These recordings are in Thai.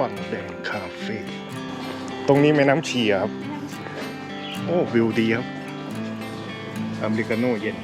ฝั่งแดงคาเฟ่ตรงนี้แม่น้ำชีอะครับ โอ้ วิวดีครับ อเมริกาโน่เย็น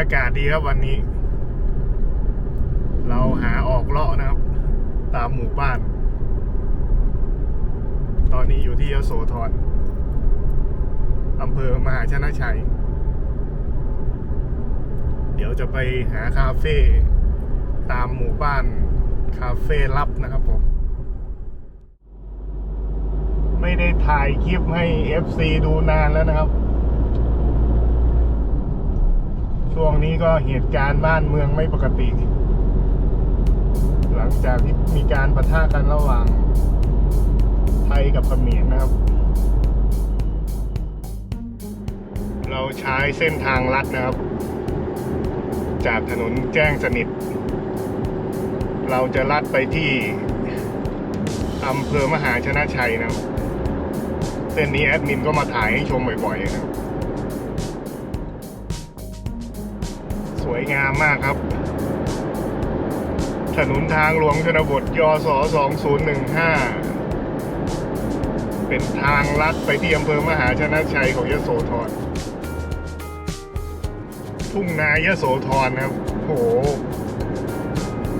รยากาศดีครับวันนี้ เราหาออกเลาะนะครับ ตามหมู่บ้าน ตอนนี้อยู่ที่ยโสธรอำเภอมหาชนะชัย เดี๋ยวจะไปหาคาเฟ่ตามหมู่บ้านคาเฟ่ลับนะครับผม ไม่ได้ถ่ายคลิปให้ FC ดูนานแล้วนะครับ ช่วงนี้ก็เหตุการณ์บ้านเมืองไม่ปกติ หลังจากที่มีการประทะกันระหว่างไทยกับเขมรนะครับ เราใช้เส้นทางลัดนะครับ จากถนนแจ้งสนิท เราจะลัดไปที่อำเภอมหาชนะชัยนะครับ เส้นนี้แอดมินก็มาถ่ายให้ชมบ่อยๆนะครับ วยงามมากครับ ถนนทางหลวงชนบทยศ2015 เป็นทางลัดไปที่อำเภอมหาชนะชัยของยโสธร ทุ่งนายโสธรนะครับ โห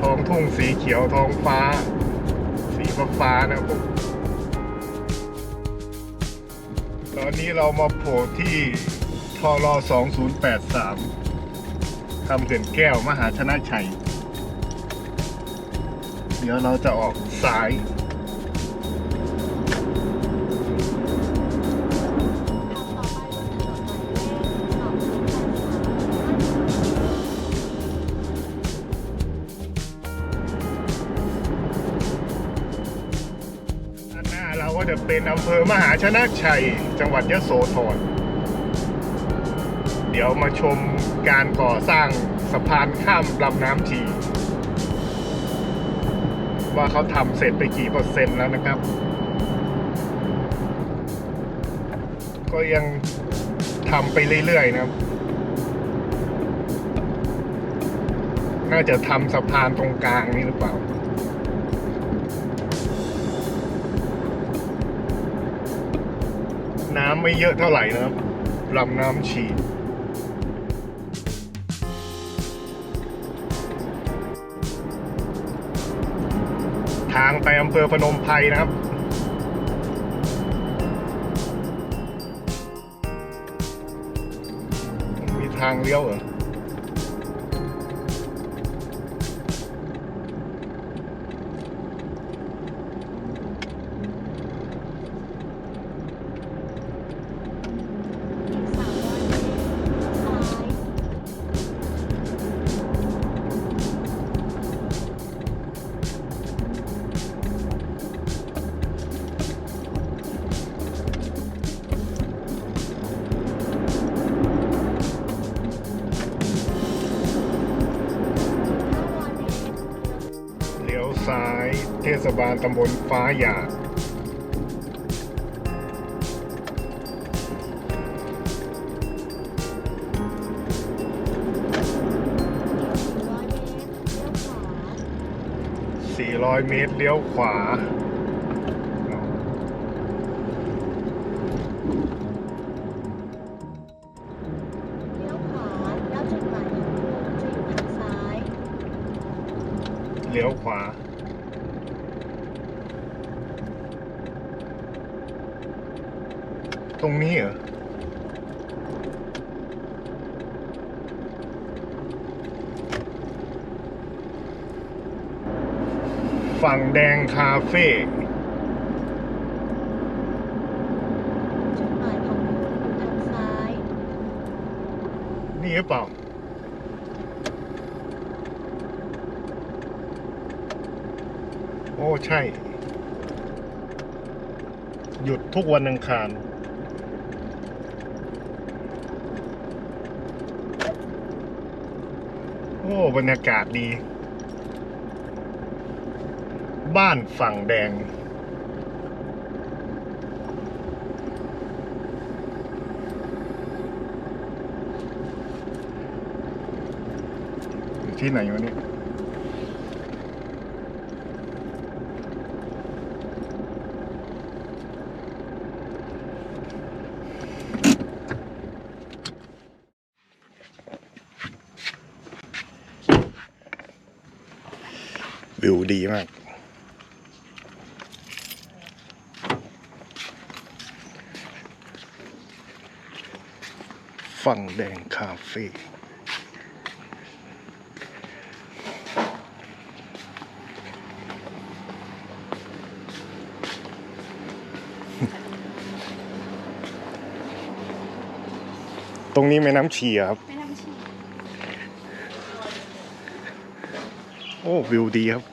ท้องทุ่งสีเขียวท้องฟ้า สีฟ้าฟ้านะครับผมตอนนี้เรามาโผล่ที่ทอรอ2083 คำเขื่อนแก้วมหาชนะชัย เดี๋ยวเราจะออกซ้ายด้านหน้าเราก็จะเป็นอำเภอมหาชนะชัย จังหวัดยโสธร เดี๋ยวมาชม การก่อสร้างสะพานข้ามลำน้ำชี ว่าเขาทำเสร็จไปกี่เปอร์เซ็นต์แล้วนะครับ ก็ยังทำไปเรื่อยๆนะครับ น่าจะทำสะพานตรงกลางนี่หรือเปล่าน้ำไม่เยอะเท่าไหร่นะครับลำน้ำฉีดางไปอำเภอพนมไพรนะครับมีทางเลี้ยวเหรอ ศบาลตำบลฟ้าหยาด400 เมตรเลี้ยวขวา เลี้ยวขวา ตรงนี้เหรอ ฝั่งแดงคาเฟ่จุดหมายของทางซ้าย นี่หรือเปล่า โอ้ ใช่ หยุดทุกวันอังคาร บรรยากาศดี บ้านฝั่งแดงอยู่ที่ไหนวะเนี่ย วิวดีมาก ฝั่งแดงคาเฟ่ตรงนี้แม่น้ำชีอะครับไม่น่าเชื่อโอ้ วิวดีครับ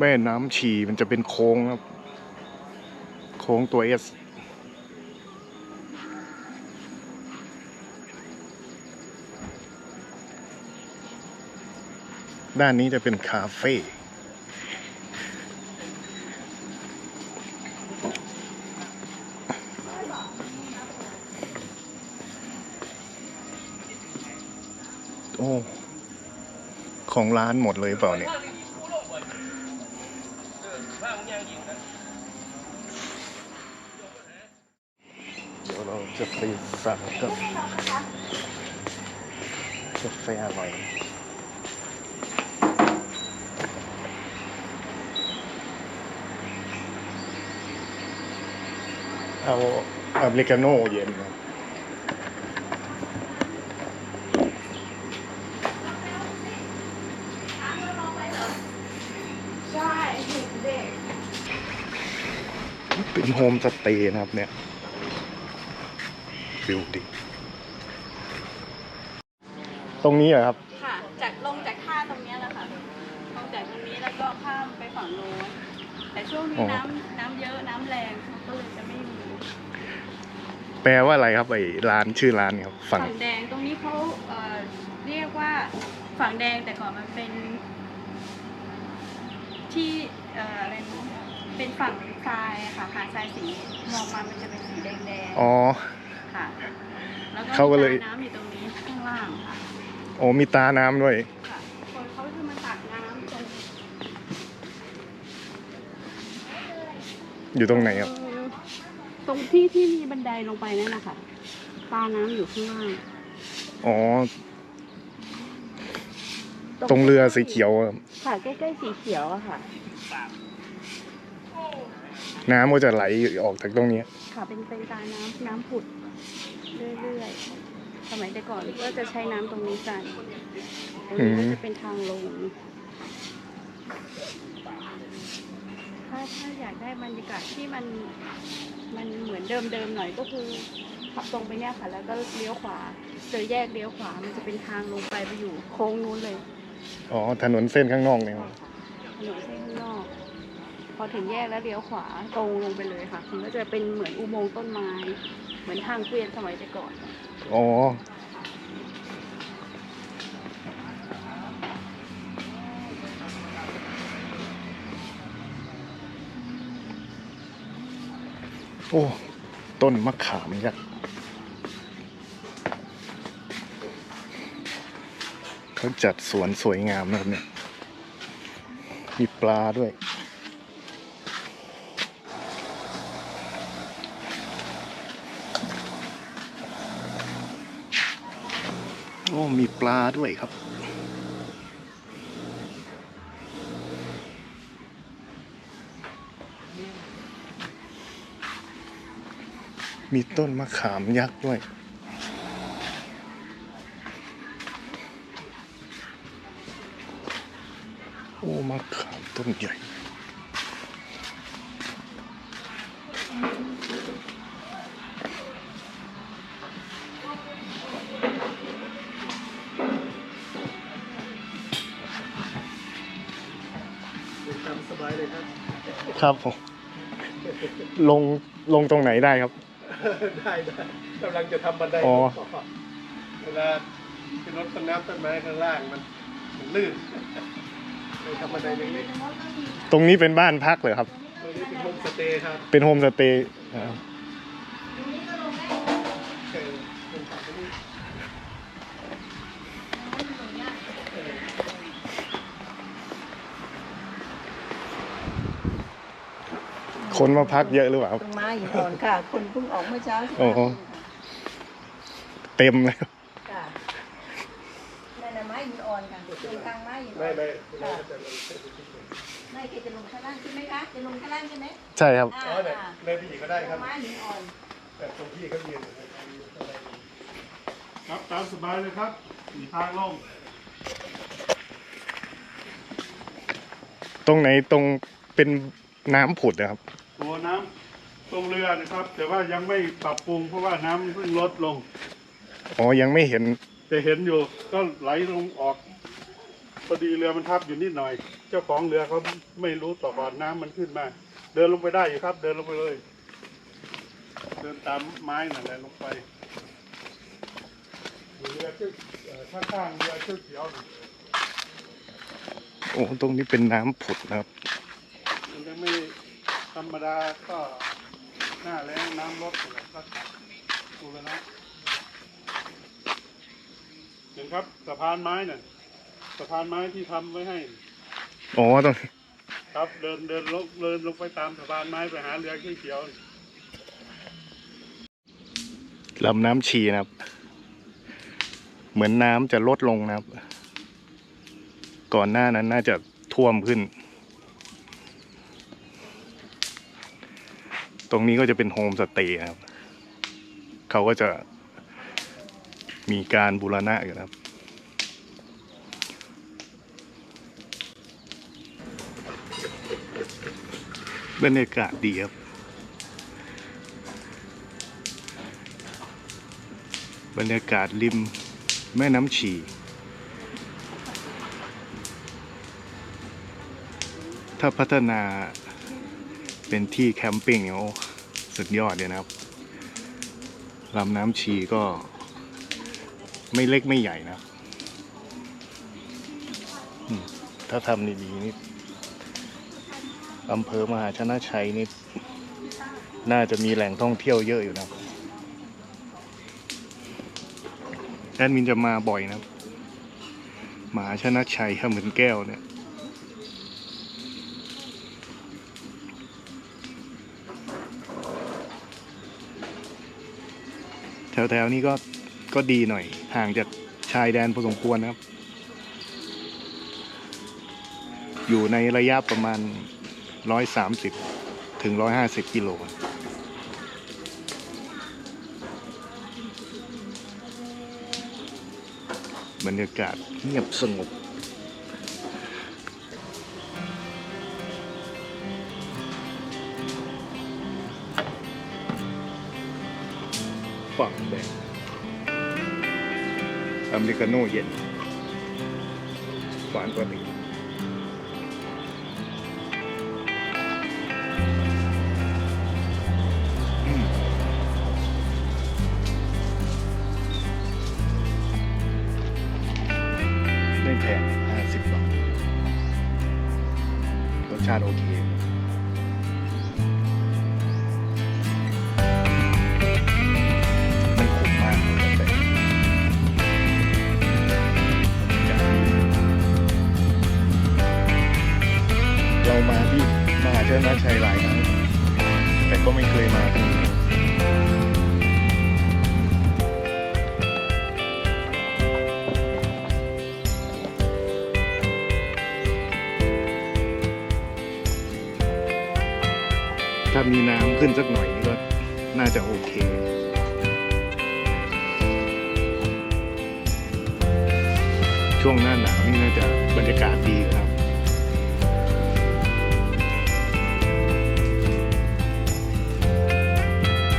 แม่น้ำชีมันจะเป็นโค้งครับ โค้งตัวเอสด้านนี้จะเป็นคาเฟ่โอ้ ของร้านหมดเลยเปล่าเนี่ย เดี๋ยวเราจะไปสั่งกับกาแฟอร่อย เอาอเมริกาโน่เย็นครับ ใช่เด็ก เป็น โฮมสเตย์นะครับเนี่ยวิวดีตรงนี้เหรอครับ ค่ะ จากลงจากท่าตรงเนี้ยแหละค่ะ ลงจากตรงนี้แล้วก็ข้ามไปฝั่งโน้น แต่ช่วงนี้อ๋อน้ำน้ำเยอะน้ำแรงเขาก็เลยจะไม่มีแปลว่าอะไรครับไอ้ร้านชื่อร้านเนี่ยครับฝั่งฝั่งแดงตรงนี้เขาเอ่อเรียกว่าฝั่งแดงแต่ก่อนมันเป็น ที่เอ่ออะไรนะเป็นฝั่ง ทรายอะค่ะหาดทรายสีมองมามันจะเป็นสีแดงอ๋อ ๆค่ะ แล้วก็เขาก็เลย มีตน้ำอยู่ตรงนี้ข้างล่างค่ะโอ้มีตาน้ำด้วย ค่ะคนเขาจะมาตักน้ำตรงอยู่ตรงไหนครับ เอ่อตรงที่ที่มีบันไดลงไปนั่นนะคะตาน้ำอยู่ข้างล่างอ๋อ ตรงเรือสีเขียวอะค่ะใกล้ๆสีเขียวอะค่ะ น้ำก็จะไหลออกจากตรงนี้ ค่ะเป็นเป็นตาน้ำน้ำผุดเรื่อยๆสมัยแต่ก่อนก็จะใช้น้ำตรงนี้กันตรงนี้ก็จะเป็นทางลงถ้าถ้าอยากได้บรรยากาศที่มันมันเหมือนเดิมๆหน่อยก็คือขับตรงไปเนี่ยค่ะ แล้วก็เลี้ยวขวาเจอแยกเลี้ยวขวามันจะเป็นทางลงไปไปอยู่โค้งนู้นเลย อ๋อถนนเส้นข้างนอกเนี่ยครับถนนเส้นข้างนอกพ อถึงแยกแล้วเลี้ยวขวาตรงลงไปเลยค่ะมันก็จะเป็นเหมือนอุโมงค์ต้นไม้ เหมือนทางเกวียนสมัยแต่ก่อน อ๋อ โอ้ ต้นมะขามยักษ์เขาจัดสวนสวยงามนะครับเนี่ย มีปลาด้วย มีปลาด้วยครับ มีต้นมะขามยักษ์ด้วยโอ้มะขามต้นใหญ่ ครับผมลงลงตรงไหนได้ครับ ได้ได้กำลังจะทำบันไดอ๋อ เวลาขึ้นรถต้นน้ำต้นไม้ข้างล่างมันมันลื่นเลยทำบันไดเล็กตรงนี้เป็นบ้านพักเหรอครับๆตรงนี้เป็นโฮมสเตย์ครับเป็นโฮมสเตย์ครับ คนมาพักเยอะหรือเปล่าครับต้นไม้หินอ่อนค่ะ คนเพิ่งออกเมื่อเช้าโอ้โห เต็มเลยค่ะนั่นน่ะไม้หินอ่อนค่ะเด็กลงกลางไม้หินอ่ไม่อนไม่ไม่จะลงไม่เคยจะลงข้างล่างใช่ไหมคะ จะลงข้างล่างใช่ไหมใช่ครับ อ่าอ๋อเนี่ยอ่าเลยพี่ก็ได้ครับไม้หินอ่อน แต่ตรงพี่เขายืนอยู่ครับตามสบายเลยครับมีทางลงตรงไหนตรงเป็นน้ำผุดนะครับ ตัวน้ำตรงเรือนะครับ แต่ว่ายังไม่ปรับปรุงเพราะว่าน้ำเพิ่งลดลง อ๋อยังไม่เห็นแต่เห็นอยู่ก็ไหลลงออกพอดีเรือมันทับอยู่นิดหน่อย เจ้าของเรือเขาไม่รู้ต่อก่อนน้ำมันขึ้นมา เดินลงไปได้อยู่ครับ เดินลงไปเลย เดินตามไม้นั่นแหละลงไปอยู่เรือเชือกเอ่อข้างๆเรือเชือกเขียวน่ะโอ้ตรงนี้เป็นน้ำผุดนะครับ มันยังไม่ ธรรมดาก็หน้าแรงน้ำลดอยู่แล้วก็ดูแล้วนะเห็นครับสะพานไม้น่ะสะพานไม้ที่ทำไว้ให้ อ๋อตรงนี้ครับเดินเดินลงเดินลงไปตามสะพานไม้ไปหาเรือเขียวลำน้ำชีนะครับ เหมือนน้ำจะลดลงนะครับ ก่อนหน้านั้นน่าจะท่วมขึ้น ตรงนี้ก็จะเป็นโฮมสเตย์นะครับ เขาก็จะมีการบูรณะกันนะครับ บรรยากาศดีครับ บรรยากาศริมแม่น้ำฉีถ้าพัฒนา เป็นที่แคมปิ้งเนี่ยโอ้สุดยอดเลยนะครับลำน้ำชีก็ไม่เล็กไม่ใหญ่นะถ้าทำดีๆนี่อำเภอมหาชนะชัยนี่น่าจะมีแหล่งท่องเที่ยวเยอะอยู่นะแอดมินจะมาบ่อยนะมหาชนะชัยข้าเหมือนแก้วเนี่ย แถวๆนี้ก็ก็ดีหน่อย ห่างจากชายแดนพอสมควรนะครับ อยู่ในระยะประมาณ 130 ถึง 150 กิโลบรรยากาศเงียบสงบ อเมริกาโน่เย็นหวานกว่านี้ ก็ไม่เคยมาที่นี่ถ้ามีน้ำขึ้นสักหน่อยนี่ก็น่าจะโอเคช่วงหน้าหนาวนี่น่าจะบรรยากาศดีครับ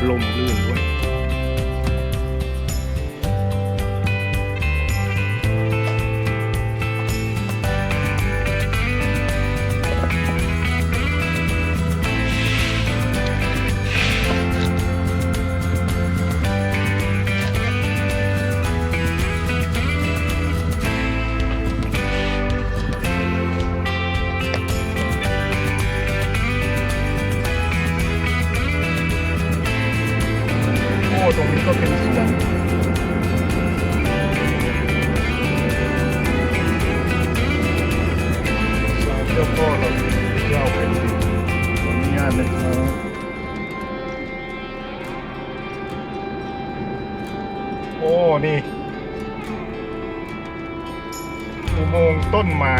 ลมลื่นด้วย โอ้ นี่อุโมงค์ต้นไม้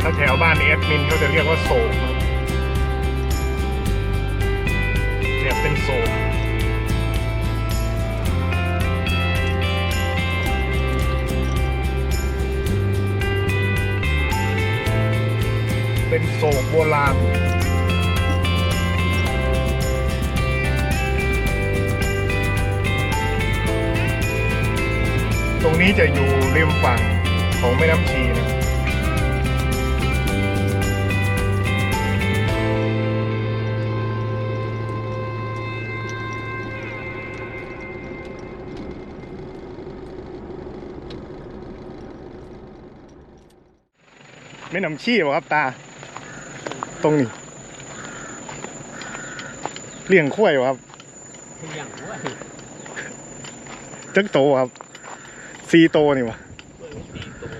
ถ้าแถวบ้านเอดมินเขาจะเรียกว่าโศกเนี่ยเป็นโศก เป็นโศกโบราณตรงนี้จะอยู่ริมฝั่งของแม่น้ำชีนะไม่น้ำชี้หรอครับตา ตรงนี้เลี้ยงข้วยวะครับอย่างว่าจักโตครับซีโตนี่วะเบิ่งตีตัว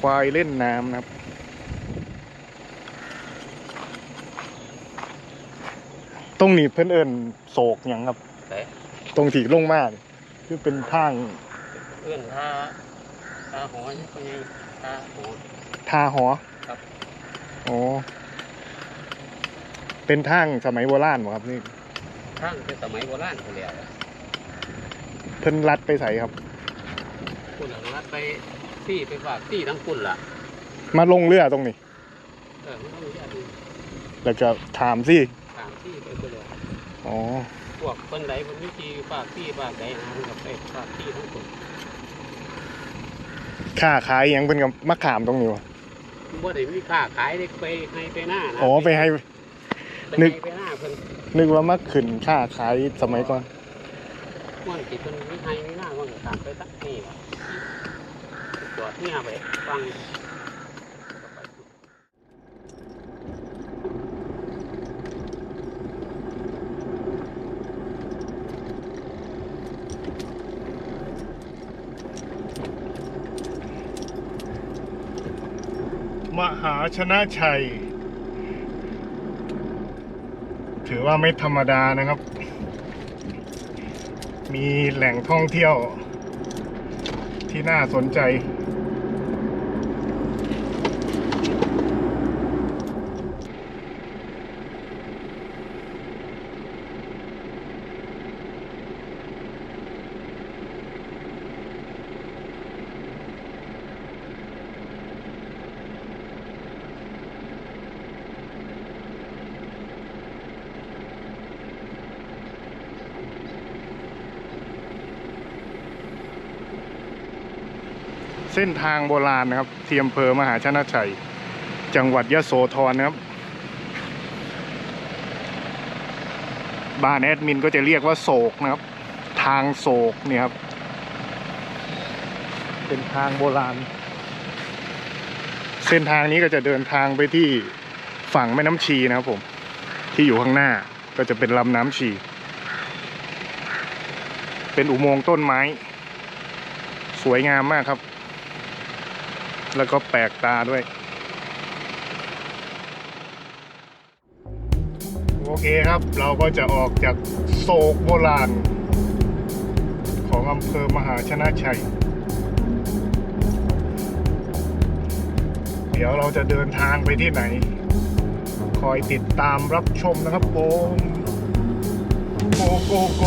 ควายเล่นน้ำนะครับตรงนี้เพื่อนเอิญโศกหยังครับแต่ตรงที่ลงมานี่คือเป็นทางเอื้อนท่าท่าหอยก็ยังท่าหอยทาหอครับ อ๋อ เป็นทางสมัยโบราณบ่ครับนี่ทางเป็นสมัยโบราณเขาเรียกเพิ่นลัดไปใส่ครับคุณหลังรัดไปที่ไปฝากที่ทั้งคุณล่ะมาลงเรือตรงนี้ เออมันต้องมีอะไรแล้วก็ถามสิตามที่ไปก็เลยอ๋อ พวกคนใดคนวิธีฝากที่ฝากใดหากับไปฝากที่ทั้งคนค่าขายหยังเพิ่นกับมะขามตรงนี้วะ บ่ได้มีค่าขายได้ไปให้ไปหน้านะอ๋อไปให้ ไปนึให้ก ไปหน้าเพิ่นนึกว่ามาขึ้นค่าขายสมัยก่อน ม่วนที่เพิ่นมีให้มีหน้าว่าก็ตามไปสักนี่ว่ะจอดเนี่ยไปฟัง มหาชนะชัย ถือว่าไม่ธรรมดานะครับ มีแหล่งท่องเที่ยวที่น่าสนใจ ส้นทางโบราณนะครับที่อำเภอมหาชนะชัย จังหวัดยะโสธรนะครับ บ้านแอดมินก็จะเรียกว่าโศกนะครับ ทางโศกเนี่ยครับ เป็นทางโบราณ เส้นทางนี้ก็จะเดินทางไปที่ฝั่งแม่น้ำชีนะครับผม ที่อยู่ข้างหน้าก็จะเป็นลำน้ำชี เป็นอุโมงค์ต้นไม้ สวยงามมากครับ แล้วก็แปลกตาด้วย โอเคครับเราก็จะออกจากโศกโบราณ ของอำเภอมหาชนะชัย เดี๋ยวเราจะเดินทางไปที่ไหน คอยติดตามรับชมนะครับผมโกโกโก